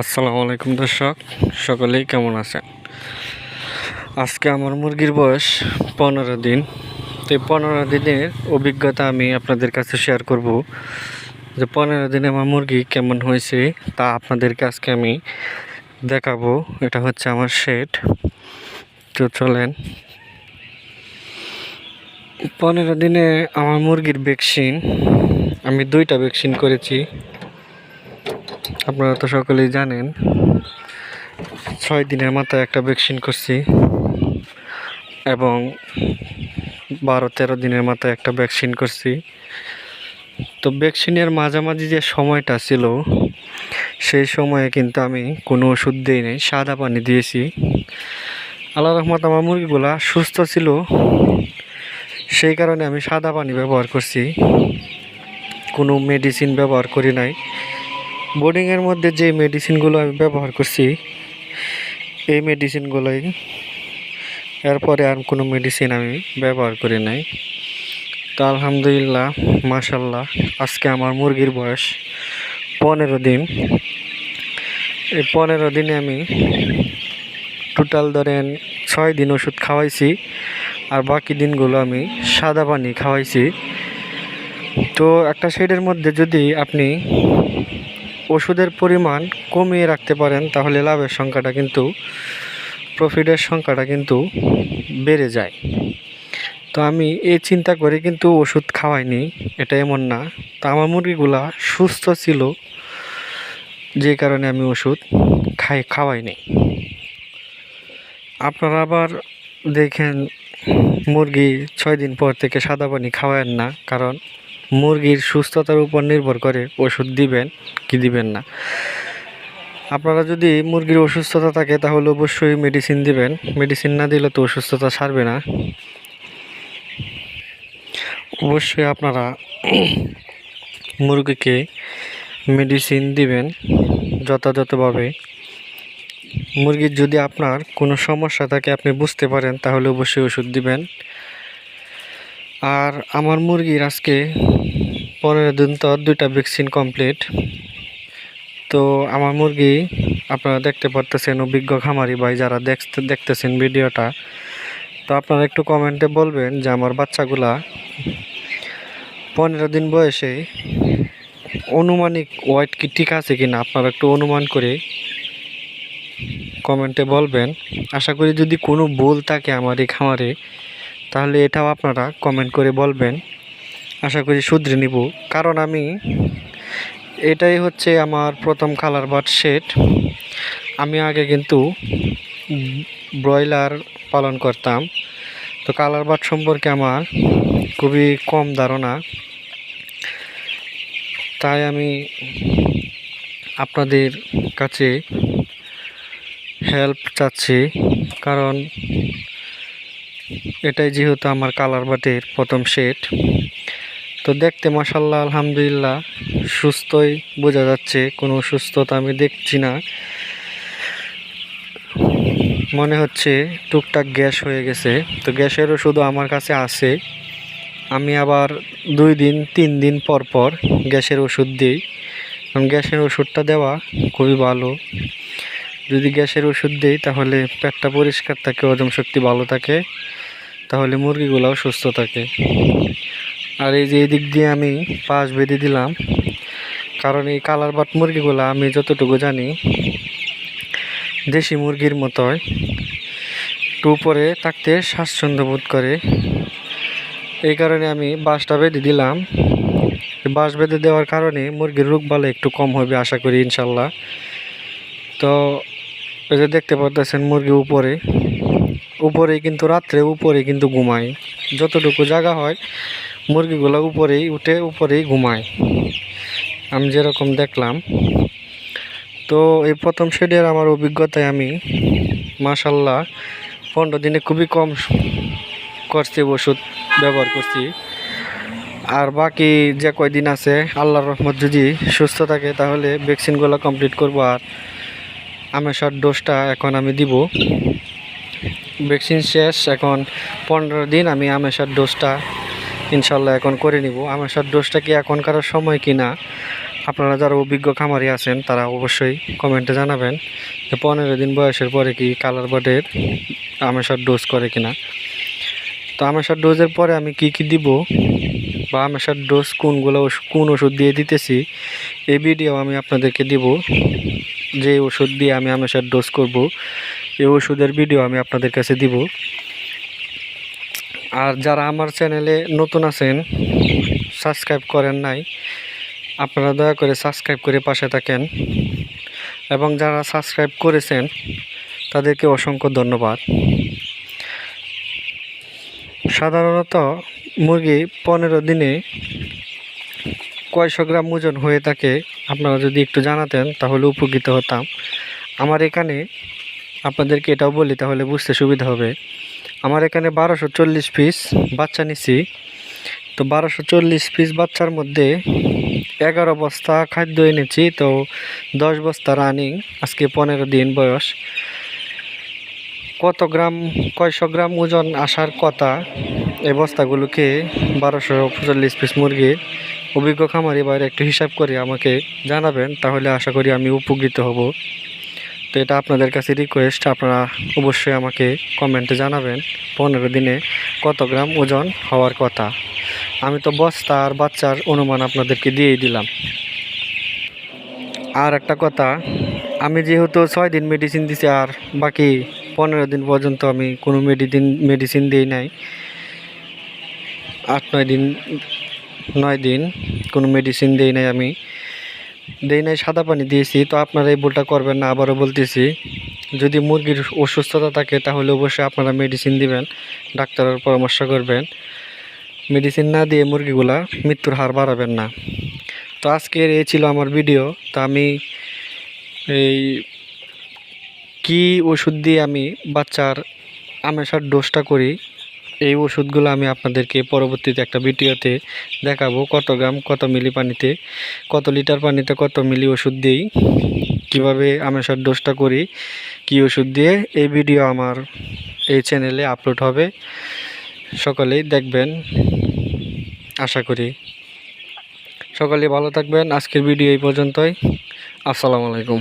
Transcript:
আসসালামু আলাইকুম দর্শক, সকলেই কেমন আছেন? আজকে আমার মুরগির বয়স পনেরো দিন। তো এই পনেরো দিনের অভিজ্ঞতা আমি আপনাদের কাছে শেয়ার করব যে পনেরো দিনে আমার মুরগি কেমন হয়েছে তা আপনাদেরকে আজকে আমি দেখাবো। এটা হচ্ছে আমার শেড তো চলেন। পনেরো দিনে আমার মুরগির ভ্যাকসিন, আমি দুইটা ভ্যাকসিন করেছি। আপনারা তো সকলেই জানেন, ছয় দিনের মাথায় একটা ভ্যাকসিন করছি এবং বারো, তেরো দিনের মাথায় একটা ভ্যাকসিন করছি। তো ভ্যাকসিনের মাঝামাঝি যে সময়টা ছিল, সেই সময়ে কিন্তু আমি কোনো ওষুধ দিই নাই, সাদা পানি দিয়েছি। আল্লাহ রহমত আমার মুরগিগুলা সুস্থ ছিল, সেই কারণে আমি সাদা পানি ব্যবহার করছি। কোনো মেডিসিন ব্যবহার করি নাই। বোর্ডিংয়ের মধ্যে যে মেডিসিনগুলো আমি ব্যবহার করছি, এই মেডিসিনগুলোই এরপরে আর কোনো মেডিসিন আমি ব্যবহার করি নাই। তো আলহামদুলিল্লাহ মাশাল্লাহ আজকে আমার মুরগির বয়স পনেরো দিন। এই পনেরো দিনে আমি টোটাল ধরেন ছয় দিন ওষুধ খাওয়াইছি, আর বাকি দিনগুলো আমি সাদা পানি খাওয়াইছি। তো একটা শেডের মধ্যে যদি আপনি ওষুধের পরিমাণ কমিয়ে রাখতে পারেন, তাহলে লাভের সংখ্যাটা কিন্তু প্রফিটের সংখ্যাটা কিন্তু বেড়ে যায়। তো আমি এই চিন্তা করে কিন্তু ওষুধ খাওয়াইনি, এটা এমন না। তো আমার মুরগিগুলা সুস্থ ছিল, যে কারণে আমি ওষুধ খাই, খাওয়াইনি। আপনারা আবার দেখেন, মুরগি ছয় দিন পর থেকে সাদা পানি খাওয়ায়েন না, কারণ মুরগির সুস্থতার উপর নির্ভর করে ওষুধ দিবেন কি দিবেন না। আপনারা যদি মুরগির অসুস্থতা থাকে তাহলে অবশ্যই মেডিসিন দিবেন। মেডিসিন না দিলে তো অসুস্থতা সারবে না। অবশ্যই আপনারা মুরগিকে মেডিসিন দিবেন যথাযথভাবে। মুরগির যদি আপনার কোনো সমস্যা থাকে আপনি বুঝতে পারেন তাহলে অবশ্যই ওষুধ দিবেন। আর আমার মুরগির আজকে পনেরো দিন তো দুইটা ভ্যাকসিন কমপ্লিট। তো আমার মুরগি আপনারা দেখতে পারতেছেন অভিজ্ঞ খামারি ভাই যারা দেখতে, দেখতেছেন ভিডিওটা। তো আপনারা একটু কমেন্টে বলবেন যে আমার বাচ্চাগুলা পনেরো দিন বয়সে অনুমানিক ওয়েট কি ঠিক আছে কি না আপনারা একটু অনুমান করে কমেন্টে বলবেন। আশা করি যদি কোনো ভুল থাকে আমার এই খামারে তাহলে এটাও আপনারা কমেন্ট করে বলবেন। আশা করি শুধরে নিব। কারণ আমি এটাই হচ্ছে আমার প্রথম কালার বাট সেট আমি আগে কিন্তু ব্রয়লার পালন করতাম। তো কালার বাট সম্পর্কে আমার খুবই কম ধারণা। তাই আমি আপনাদের কাছে হেল্প চাচ্ছি। কারণ এটাই যেহেতু আমার কালার বাটের প্রথম সেট। তো দেখতে মাসাল্লাহ আলহামদুলিল্লাহ, সুস্থই বোঝা যাচ্ছে, কোনো সুস্থতা আমি দেখছি না। মনে হচ্ছে টুকটাক গ্যাস হয়ে গেছে। তো গ্যাসের ওষুধও আমার কাছে আছে। আমি আবার দুই দিন, তিন দিন পর পর গ্যাসের ওষুধ দিই। কারণ গ্যাসের ওষুধটা দেওয়া খুবই ভালো। যদি গ্যাসের ওষুধ দিই, তাহলে পেটটা পরিষ্কার থাকে, হজম শক্তি ভালো থাকে, তাহলে মুরগিগুলোও সুস্থ থাকে। আর এই যে এদিক দিয়ে আমি পাশ বেঁধে দিলাম, কারণ এই কালার বাট মুরগিগুলো আমি যতটুকু জানি, দেশি মুরগির মতোই একটু উপরে থাকতে স্বাচ্ছন্দ্য বোধ করে। এই কারণে আমি বাঁশটা বেঁধে দিলাম। বাঁশ বেঁধে দেওয়ার কারণে মুরগির রোগ বালা একটু কম হবে, আশা করি, ইনশাল্লাহ। তো এই যে দেখতে পারতেছেন মুরগি উপরে। উপরেই কিন্তু রাত্রে উপরে কিন্তু ঘুমায়। যতটুকু জায়গা হয়, মুরগিগুলো উপরেই উঠে উপরেই ঘুমায়। আমি যেরকম দেখলাম। তো এই প্রথম শেডের আমার অভিজ্ঞতায় আমি মাশাল্লাহ পনেরো দিনে খুবই কম করছি ওষুধ ব্যবহার করছি। আর বাকি যে কয়দিন আছে, আল্লাহর রহমত যদি সুস্থ থাকে, তাহলে ভ্যাকসিনগুলো কমপ্লিট করব। আর আমেশার ডোজটা এখন আমি দিব। ভ্যাকসিন শেষ, এখন পনেরো দিন আমি আমেশার ডোজটা ইনশাল্লাহ এখন করে নিব। আমেশার ডোজটা কি এখনকার সময় কি না? আপনারা যারা অভিজ্ঞ খামারি আছেন, তারা অবশ্যই কমেন্টে জানাবেন যে পনেরো দিন বয়সের পরে কি কালার বার্ডের আমেশার ডোজ করে কিনা। তো আমেশার ডোজের পরে আমি কি কি দিব বা আমেশার ডোজ কোনগুলো কোন ওষুধ দিয়ে দিতেছি, এই ভিডিও আমি আপনাদেরকে দিব। যে ওষুধ দিয়ে আমি আমেশার ডোজ করব, এই ওষুধের ভিডিও আমি আপনাদের কাছে দিব। আর যারা আমার চ্যানেলে নতুন আছেন সাবস্ক্রাইব করেন নাই, আপনারা দয়া করে সাবস্ক্রাইব করে পাশে থাকেন। এবং যারা সাবস্ক্রাইব করেছেন, তাদেরকে অসংখ্য ধন্যবাদ। সাধারণত মুরগি পনেরো দিনে কয়শো গ্রাম ওজন হয়ে থাকে, আপনারা যদি একটু জানাতেন তাহলে উপকৃত হতাম। আমার এখানে আপনাদেরকে এটাও বলি, তাহলে বুঝতে সুবিধা হবে। আমার এখানে বারোশো চল্লিশ পিস বাচ্চা নিছি। তো বারোশো চল্লিশ পিস বাচ্চার মধ্যে এগারো বস্তা খাদ্য এনেছি, তো দশ বস্তা রানিং আজকে পনেরো দিন বয়স। কত গ্রাম, কয়শো গ্রাম ওজন আসার কথা, এই বস্তাগুলোকে বারোশো চল্লিশ পিস মুরগি অভিজ্ঞ খামারি বাইরে একটু হিসাব করে আমাকে জানাবেন, তাহলে আশা করি আমি উপকৃত হব। তো এটা আপনাদের কাছে রিকোয়েস্ট আপনারা অবশ্যই আমাকে কমেন্টে জানাবেন, পনেরো দিনে কত গ্রাম ওজন হওয়ার কথা। আমি তো বস্তা আর বাচ্চার অনুমান আপনাদেরকে দিয়েই দিলাম। আর একটা কথা, আমি যেহেতু ছয় দিন মেডিসিন দিছি আর বাকি পনেরো দিন পর্যন্ত আমি কোনো মেডিসিন মেডিসিন দিই নাই, আট, নয় দিন নয় দিন, কোনো মেডিসিন দিই নাই আমি। দেই নাই, সাদা পানি দিয়েছি, তো আপনারা এই ভুলটা করবেন না, আবারও বলতেছি। যদি মুরগির অসুস্থতা থাকে, তাহলে অবশ্যই আপনারা মেডিসিন দিবেন, ডাক্তারের পরামর্শ করবেন। মেডিসিন না দিয়ে মুরগিগুলা মৃত্যুর হার বাড়াবেন না। তো আজকের এই ছিল আমার ভিডিও তো আমি এই কি ওষুধ দিয়ে আমি বাচ্চার আমেশার ডোজটা করি এই ওষুধগুলো আমি আপনাদেরকে পরবর্তীতে একটা ভিডিওতে দেখাবো। কত গ্রাম, কত মিলি পানিতে, কত লিটার পানিতে কত মিলি ওষুধ দিই, কীভাবে আমেশার ডোজটা করি, কি ওষুধ দিয়ে এই ভিডিও আমার এই চ্যানেলে আপলোড হবে। সকলেই দেখবেন, আশা করি। সকলে ভালো থাকবেন। আজকের ভিডিও এই পর্যন্তই। আসসালামু আলাইকুম।